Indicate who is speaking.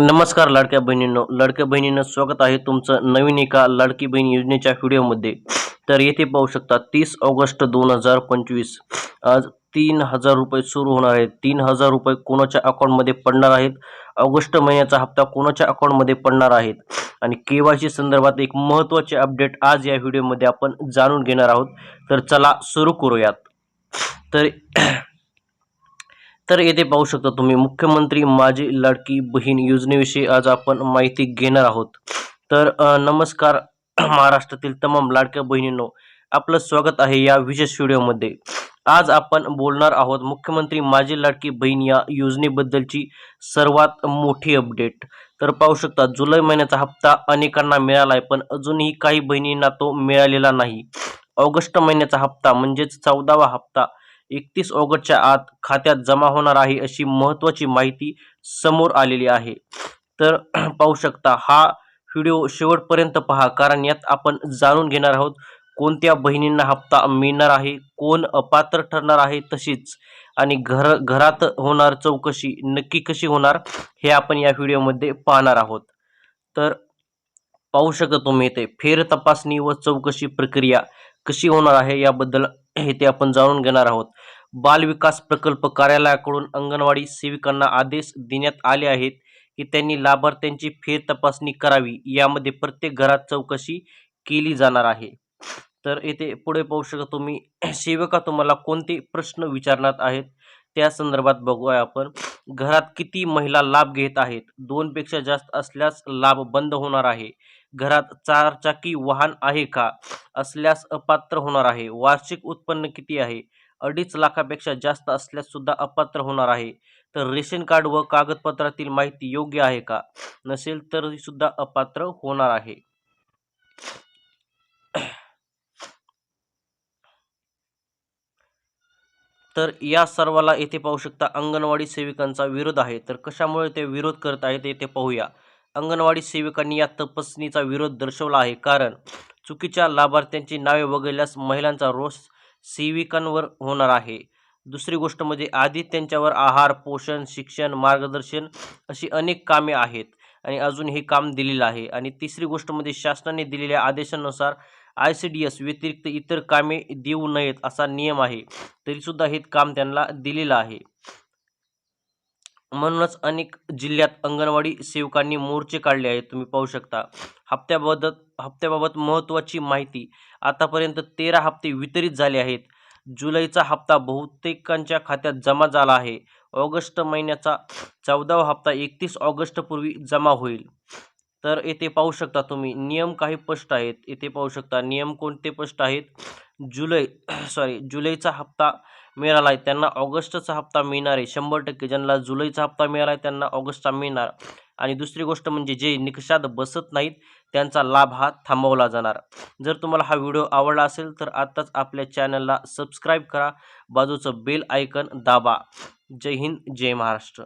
Speaker 1: नमस्कार लाडक्या बहिणींनो लाडक्या बहिणींनो स्वागत आहे तुमचं नवीन एका लाडकी बहीण योजनेच्या व्हिडिओमध्ये. तर येथे पाहू शकता तीस ऑगस्ट दोन हजार पंचवीस. आज तीन हजार रुपये सुरू होणार आहेत. तीन हजार रुपये कोणाच्या अकाउंटमध्ये पडणार आहेत? ऑगस्ट महिन्याचा हप्ता कोणाच्या अकाउंटमध्ये पडणार आहेत? आणि के वाय सी संदर्भात एक महत्त्वाचे अपडेट आज या व्हिडिओमध्ये आपण जाणून घेणार आहोत. तर चला सुरू करूयात. तर तर येथे पाहू शकता तुम्ही मुख्यमंत्री माझी लाडकी बहीण योजनेविषयी आज आपण माहिती घेणार आहोत. तर नमस्कार महाराष्ट्रातील तमाम लाडक्या बहिणींनो आपलं स्वागत आहे या विशेष व्हिडिओमध्ये. आज आपण बोलणार आहोत मुख्यमंत्री माझी लाडकी बहीण या योजनेबद्दलची सर्वात मोठी अपडेट. तर पाहू शकता जुलै महिन्याचा हप्ता अनेकांना मिळाला आहे पण अजूनही काही बहिणींना तो मिळालेला नाही. ऑगस्ट महिन्याचा हप्ता म्हणजेच चौदावा हप्ता एकतीस ऑगस्टच्या आत खात्यात जमा होणार आहे अशी महत्त्वाची माहिती समोर आलेली आहे. तर पाहू शकता हा व्हिडिओ शेवटपर्यंत पहा कारण यात आपण जाणून घेणार आहोत कोणत्या बहिणींना हप्ता मिळणार आहे कोण अपात्र ठरणार आहे तशीच आणि घर घरात होणार चौकशी नक्की कशी होणार हे आपण या व्हिडिओमध्ये पाहणार आहोत. तर पाहू शकता तुम्ही इथे फेर तपासणी व चौकशी प्रक्रिया कशी होणार आहे याबद्दल इथे आपण जाणून घेणार आहोत. बालविकास प्रकल्प कार्यालयाकडून अंगणवाडी सेविकांना आदेश देण्यात आले आहेत की त्यांनी लाभार्थ्यांची फेर तपासणी करावी. यामध्ये प्रत्येक घरात चौकशी केली जाणार आहे. तर येथे पुढे पाहू शकता तुम्ही सेविका तुम्हाला कोणते प्रश्न विचारणार आहेत? त्या संदर्भात बघूया आपण. घरात किती महिला लाभ घेत आहेत? दोनपेक्षा जास्त असल्यास लाभ बंद होणार आहे. घरात चारचाकी वाहन आहे का? असल्यास अपात्र होणार आहे. वार्षिक उत्पन्न किती आहे? अडीच लाखापेक्षा जास्त असल्यास सुद्धा अपात्र होणार आहे. तर रेशन कार्ड व कागदपत्रातील माहिती योग्य आहे का? नसेल तर सुद्धा अपात्र होणार आहे. तर या सर्वाला येथे पाहू शकता अंगणवाडी सेविकांचा विरोध आहे. तर कशामुळे ते विरोध करत आहेत येथे पाहूया. अंगणवाडी सेविकांनी या तपासणीचा विरोध दर्शवला आहे. कारण चुकीच्या लाभार्थ्यांची नावे वगळल्यास महिलांचा रोष सेविकांवर होणार आहे. दुसरी गोष्ट म्हणजे आधी त्यांच्यावर आहार पोषण शिक्षण मार्गदर्शन अशी अनेक कामे आहेत आणि अजून हे काम दिलेलं आहे. आणि तिसरी गोष्ट म्हणजे शासनाने दिलेल्या आदेशानुसार आय सी डी एस व्यतिरिक्त इतर कामे देऊ नयेत असा नियम आहे. तरीसुद्धा हे काम त्यांना दिलेलं आहे. म्हणूनच अनेक जिल्ह्यात अंगणवाडी सेवकांनी मोर्चे काढले आहेत. तुम्ही पाहू शकता. हप्त्याबाबत हप्त्याबाबत महत्त्वाची माहिती आतापर्यंत तेरा हप्ते वितरित झाले आहेत. जुलैचा हप्ता बहुतेकांच्या खात्यात जमा झाला आहे. ऑगस्ट महिन्याचा चौदावा हप्ता एकतीस ऑगस्टपूर्वी जमा होईल. तर येथे पाहू शकता तुम्ही नियम काही स्पष्ट आहेत. येथे पाहू शकता नियम कोणते स्पष्ट आहेत? जुलै सॉरी जुलैचा हप्ता मिळाला आहे त्यांना ऑगस्टचा हप्ता मिळणार आहे शंभर टक्के ज्यांना जुलैचा हप्ता मिळाला आहे त्यांना ऑगस्टचा मिळणार. आणि दुसरी गोष्ट म्हणजे जे निकषात बसत नाहीत त्यांचा लाभ हा थांबवला जाणार. जर तुम्हाला हा व्हिडिओ आवडला असेल तर आत्ताच आपल्या चॅनलला सबस्क्राईब करा. बाजूचं बेल आयकन दाबा. जय हिंद जय महाराष्ट्र.